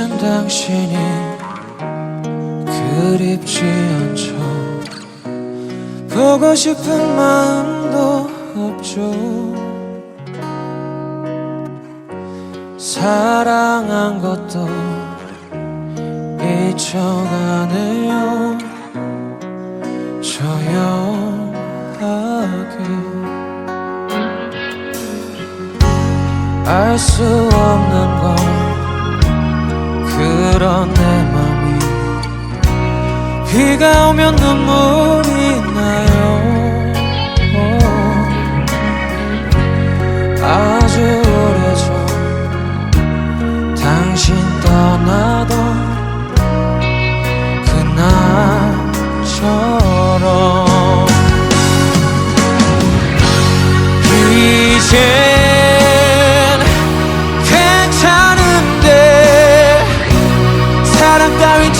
이젠 당신이 그립지 않죠. 보고 싶은 마음도 없죠. 사랑한 것도 잊혀가네요. 조용하게. 알 수 없는 건 그런 내 맘이. 비가 오면 눈물이 나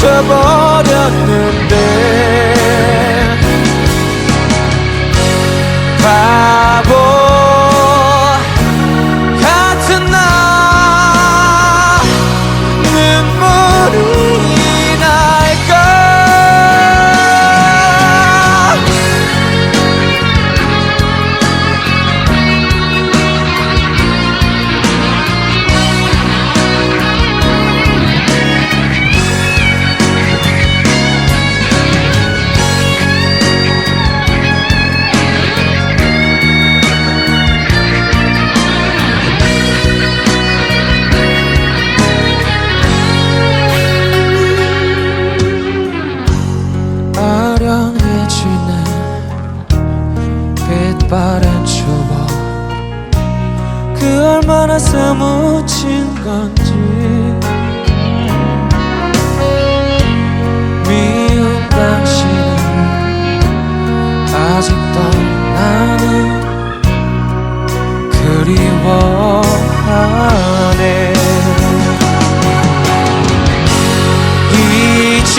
쳐버렸는 얼마나 사무친 건지. 미운 당신은 아직도 나는 그리워하네. 이젠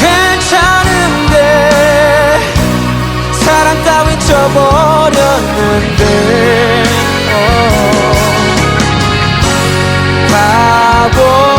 괜찮은데 사랑 따윈 쳐버렸는데 어. 바보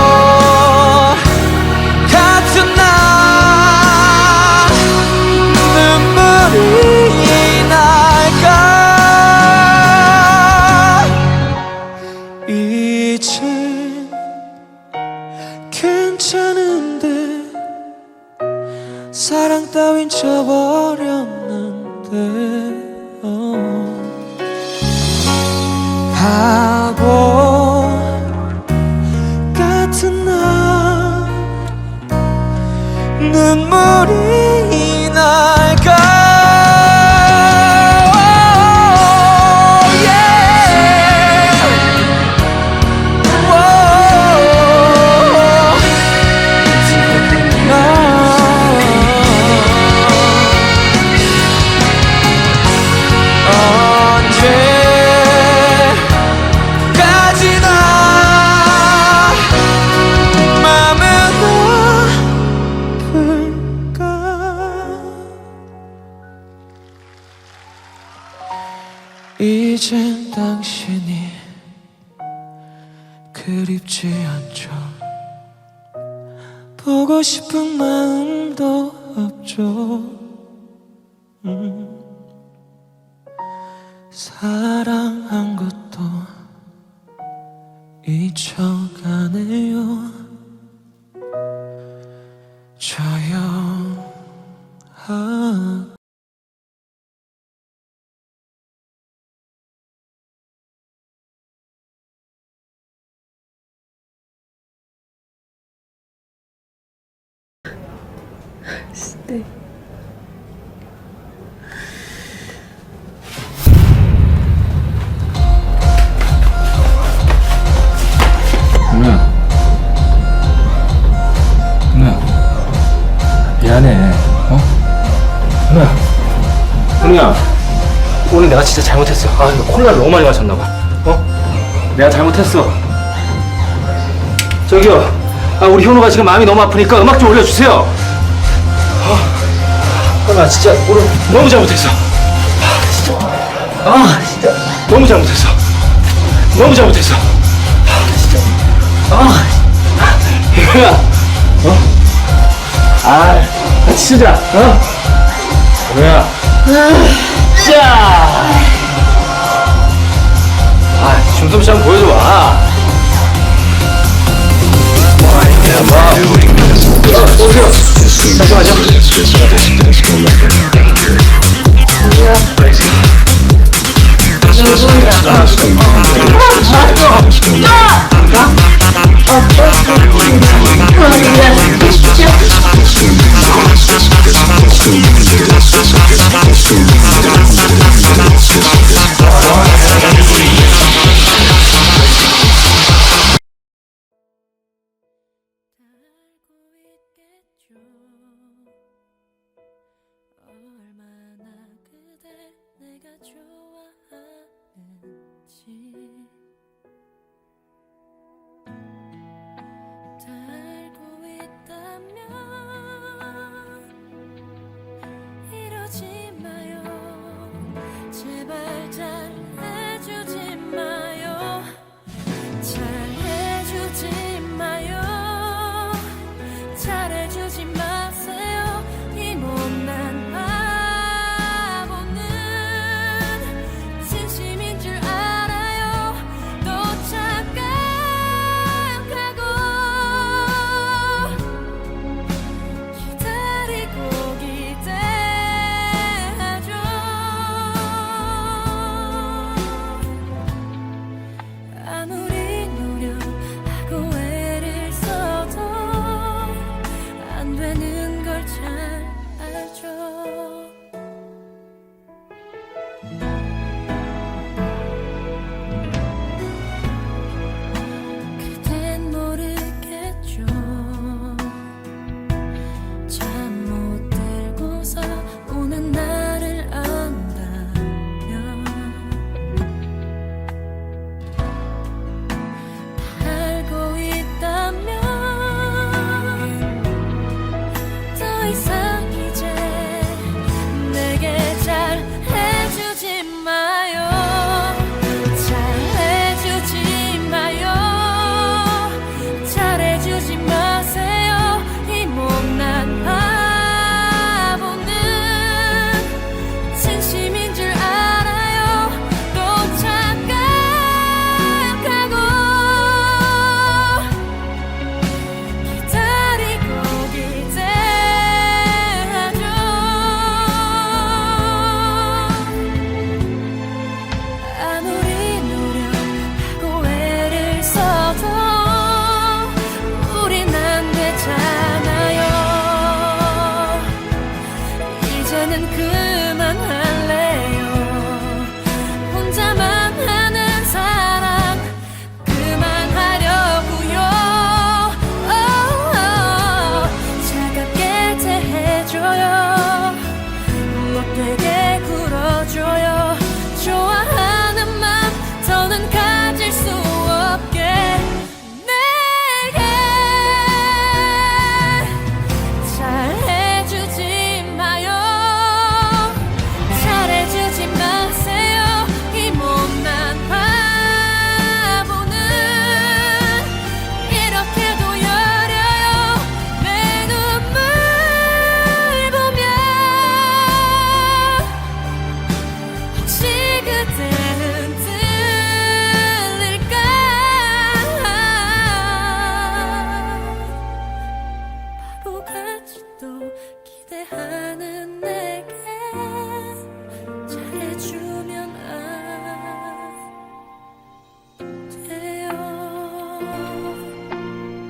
당신이 그립지 않죠 보고 싶은 마음도 없죠 음. 사랑한 것 네. 누나. 누나. 미안해. 어? 누나. 누나 오늘 내가 진짜 잘못했어. 아 이거 콜라를 너무 많이 마셨나 봐. 어? 내가 잘못했어. 저기요. 아 우리 현우가 지금 마음이 너무 아프니까 음악 좀 올려주세요 아, 나 진짜 오늘 너무 잘못했어. 아, 진짜. 아, 진짜. 너무 잘못했어. 너무 잘못했어. 아, 진짜. 아, 이거야. 어? 아, 아 같이 쓰자. 어? 뭐야? 자. 아, 춤솜씨 한번 보여줘봐. 都是这个辣椒 나는 그만할래요. 혼자만 하는 사랑 그만하려고요. Oh, oh, 차갑게 대해줘요. 못되게 굴어줘요. 좋아.